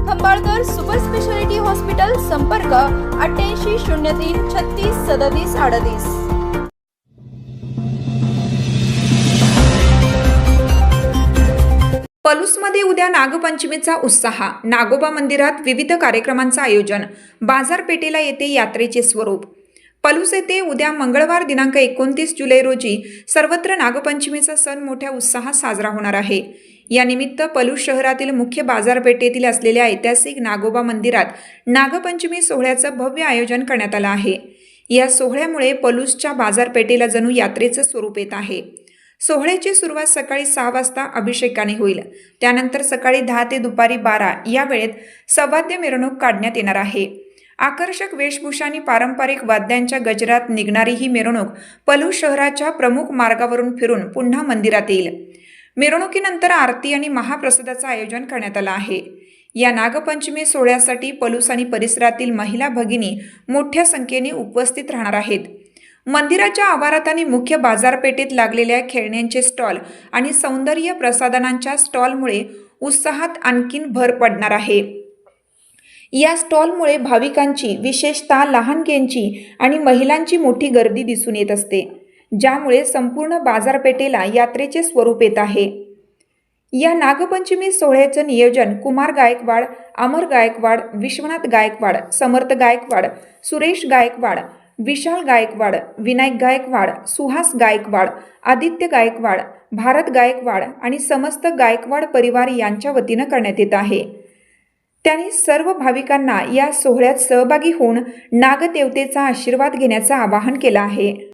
Khambalkar super speciality hospital संपर्क अठ्ठ्याऐंशी शून्य तीन छत्तीस सदतीस अडतीस. पलूसमध्ये उद्या नागपंचमीचा उत्साह. नागोबा मंदिरात विविध कार्यक्रमांचं आयोजन. बाजारपेठेला येते यात्रेचे स्वरूप. पलूस येथे उद्या मंगळवार दिनांक एकोणतीस जुलै रोजी सर्वत्र नागपंचमीचा सण मोठ्या उत्साहात साजरा होणार आहे. यानिमित्त पलूस शहरातील मुख्य बाजारपेठेतील असलेल्या ऐतिहासिक नागोबा मंदिरात नागपंचमी सोहळ्याचं भव्य आयोजन करण्यात आलं आहे. या सोहळ्यामुळे पलूसच्या बाजारपेठेला जणू यात्रेचं स्वरूप येत आहे. सोहळ्याची सुरुवात सकाळी सहा वाजता अभिषेकाने होईल. त्यानंतर सकाळी दहा ते दुपारी बारा या वेळेत सवाद्य मिरवणूक काढण्यात येणार आहे. आकर्षक वेशभूषा आणि पारंपरिक वाद्यांच्या गजरात निघणारी ही मिरवणूक पलू शहराच्या प्रमुख मार्गावरून फिरून पुन्हा मंदिरात येईल. मिरवणुकीनंतर आरती आणि महाप्रसादाचं आयोजन करण्यात आलं आहे. या नागपंचमी सोहळ्यासाठी पलूस आणि परिसरातील महिला भगिनी मोठ्या संख्येने उपस्थित राहणार आहेत. मंदिराच्या आवारात आणि मुख्य बाजारपेठेत लागलेल्या खेळण्यांचे स्टॉल आणि सौंदर्य प्रसाधनांच्या स्टॉलमुळे उत्साहात आणखीन भर पडणार आहे. या स्टॉलमुळे भाविकांची विशेषतः लहानग्यांची आणि महिलांची मोठी गर्दी दिसून येत असते ज्यामुळे संपूर्ण बाजारपेठेला यात्रेचे स्वरूप येत आहे. या नागपंचमी सोहळ्याचं नियोजन कुमार गायकवाड अमर गायकवाड विश्वनाथ गायकवाड समर्थ गायकवाड सुरेश गायकवाड विशाल गायकवाड विनायक गायकवाड सुहास गायकवाड आदित्य गायकवाड भारत गायकवाड आणि समस्त गायकवाड परिवार यांच्या वतीनं करण्यात येत आहे. त्यांनी सर्व भाविकांना या सोहळ्यात सहभागी होऊन नागदेवतेचा आशीर्वाद घेण्याचं आवाहन केलं आहे.